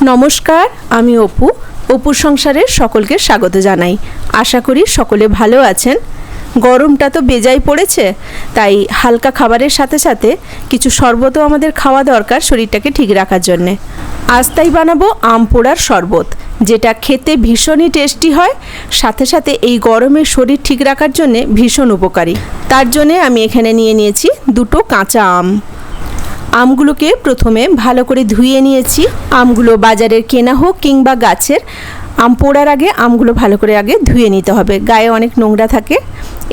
নমস্কার, আমি অপু। অপুর সংসারের সকলকে স্বাগত জানাই। আশা করি সকলে ভালো আছেন। গরমটা তো বেজাই পড়েছে, তাই হালকা খাবারের সাথে সাথে কিছু শরবতও আমাদের খাওয়া দরকার শরীরটাকে ঠিক রাখার জন্যে। আজ তাই বানাবো আম পোড়ার শরবত, যেটা খেতে ভীষণই টেস্টি হয়, সাথে সাথে এই গরমে শরীর ঠিক রাখার জন্যে ভীষণ উপকারী। তার জন্যে আমি এখানে নিয়ে নিয়েছি দুটো কাঁচা আম। আমগুলোকে প্রথমে ভালো করে ধুয়ে নিয়েছি। আমগুলো বাজারের কেনা হোক কিংবা গাছের, আম পোড়ার আগে আমগুলো ভালো করে আগে ধুয়ে নিতে হবে। গায়ে অনেক নোংরা থাকে।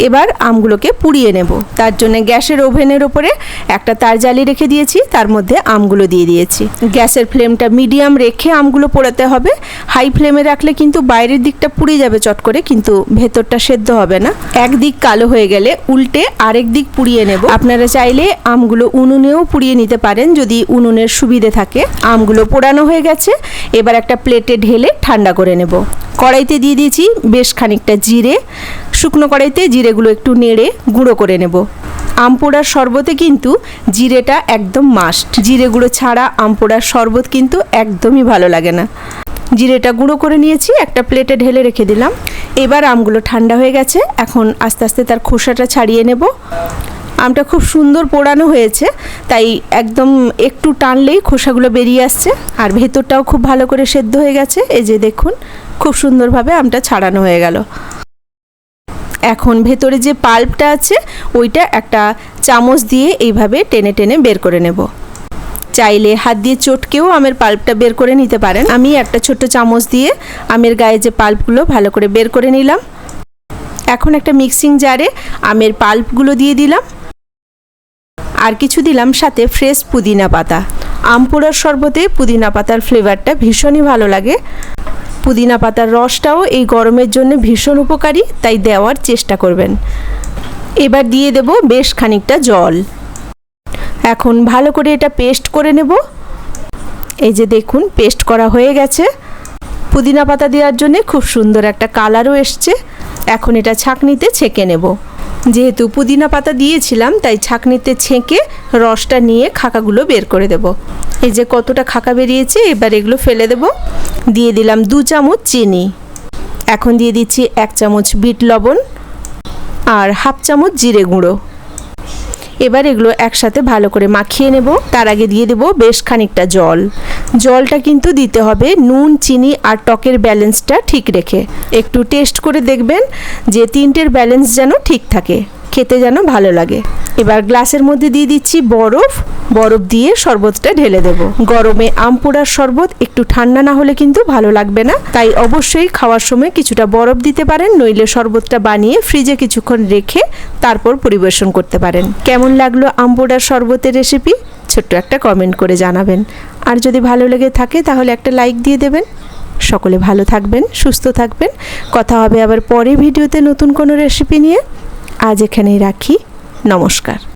এবার আমগুলোকে পুড়িয়ে নেব। তার জন্য গ্যাসের ওভেনের ওপরে একটা তার জালি রেখে দিয়েছি, তার মধ্যে আমগুলো দিয়ে দিয়েছি। গ্যাসের ফ্লেমটা মিডিয়াম রেখে আমগুলো পোড়াতে হবে। হাই ফ্লেমে রাখলে কিন্তু বাইরের দিকটা পুড়ে যাবে চট করে, কিন্তু ভেতরটা সেদ্ধ হবে না। একদিক কালো হয়ে গেলে উল্টে আরেক দিক পুড়িয়ে নেব। আপনারা চাইলে আমগুলো উনুনেও পুড়িয়ে নিতে পারেন যদি উনুনের সুবিধে থাকে। আমগুলো পোড়ানো হয়ে গেছে, এবার একটা প্লেটে ঢেলে ঠান্ডা করে নেব। কড়াইতে দিয়ে দিয়েছি বেশ খানিকটা জিরে শুকনো কড়াইতে জিরেগুলো একটু নেড়ে গুঁড়ো করে নেব। আম পোড়ার শরবতে কিন্তু জিরেটা একদম মাস্ট জিরে গুঁড়ো ছাড়া আম পোড়ার শরবত কিন্তু একদমই ভালো লাগে না। জিরেটা গুঁড়ো করে নিয়েছি, একটা প্লেটে ঢেলে রেখে দিলাম। এবার আমগুলো ঠান্ডা হয়ে গেছে, এখন আস্তে আস্তে তার খোসাটা ছাড়িয়ে নেব। আমটা খুব সুন্দর পোড়ানো হয়েছে, তাই একদম একটু টানলেই খোসাগুলো বেরিয়ে আসছে। আর ভেতরটাও খুব ভালো করে সেদ্ধ হয়ে গেছে, এই যে দেখুন, খুব সুন্দরভাবে আমটা ছাড়ানো হয়ে গেল। এখন ভেতরে যে পাল্পটা আছে, ওইটা একটা চামচ দিয়ে এইভাবে টেনে টেনে বের করে নেব। চাইলে হাত দিয়ে চটকেও আমের পাল্পটা বের করে নিতে পারেন। আমি একটা ছোট্ট চামচ দিয়ে আমের গায়ে যে পাল্পগুলো ভালো করে বের করে নিলাম। এখন একটা মিক্সিং জারে আমের পাল্পগুলো দিয়ে দিলাম। আর কিছু দিলাম সাথে ফ্রেশ পুদিনা পাতা। আম পোড়ার শরবতে পুদিনা পাতার ফ্লেভারটা ভীষণই ভালো লাগে। পুদিনা পাতার রসটাও এই গরমের জন্য ভীষণ উপকারী, তাই দেওয়ার চেষ্টা করবেন। এবার দিয়ে দেব বেশ খানিকটা জল। এখন ভালো করে এটা পেস্ট করে নেব। এই যে দেখুন, পেস্ট করা হয়ে গেছে। পুদিনা পাতা দেওয়ার জন্য খুব সুন্দর একটা কালারও এসছে। এখন এটা ছাঁকনিতে ছেঁকে নেব। যেহেতু পুদিনা পাতা দিয়েছিলাম, তাই ছাঁকনিতে ছেঁকে রসটা নিয়ে খাকাগুলো বের করে দেব। এই যে কতটা খাকা বেরিয়েছে, এবার এগুলো ফেলে দেব। দিয়ে দিলাম দু চামচ চিনি। এখন দিয়ে দিচ্ছি এক চামচ বিট লবণ আর হাফ চামচ জিরে গুঁড়ো। এবার এগুলো একসাথে ভালো করে মাখিয়ে নেব। তার আগে দিয়ে দেব বেশ খানিকটা জল। জলটা কিন্তু দিতে হবে নুন, চিনি আর টকের ব্যালেন্সটা ঠিক রেখে। একটু টেস্ট করে দেখবেন যে তিনটের ব্যালেন্স যেন ঠিক থাকে। খেতে যেন ভালো লাগে। এবার গ্লাসের মধ্যে দিয়ে দিচ্ছি বরফ বরফ দিয়ে শরবতটা ঢেলে দেব। গরমে আম পোড়ার শরবত একটু ঠান্ডা না হলে কিন্তু ভালো লাগবে না। তাই অবশ্যই খাওয়ার সময় কিছুটা বরফ দিতে পারেন, নইলে শরবতটা বানিয়ে ফ্রিজে কিছুক্ষণ রেখে তারপর পরিবেশন করতে পারেন। কেমন লাগল আম পোড়ার শরবতের রেসিপি? ছোট্ট একটা কমেন্ট করে জানাবেন। আর যদি ভালো লেগে থাকে তাহলে একটা লাইক দিয়ে দেবেন। সকলে ভালো থাকবেন, সুস্থ থাকবেন। কথা হবে আবার পরে ভিডিওতে নতুন কোনো রেসিপি নিয়ে। আজ এখানেই রাখি। নমস্কার।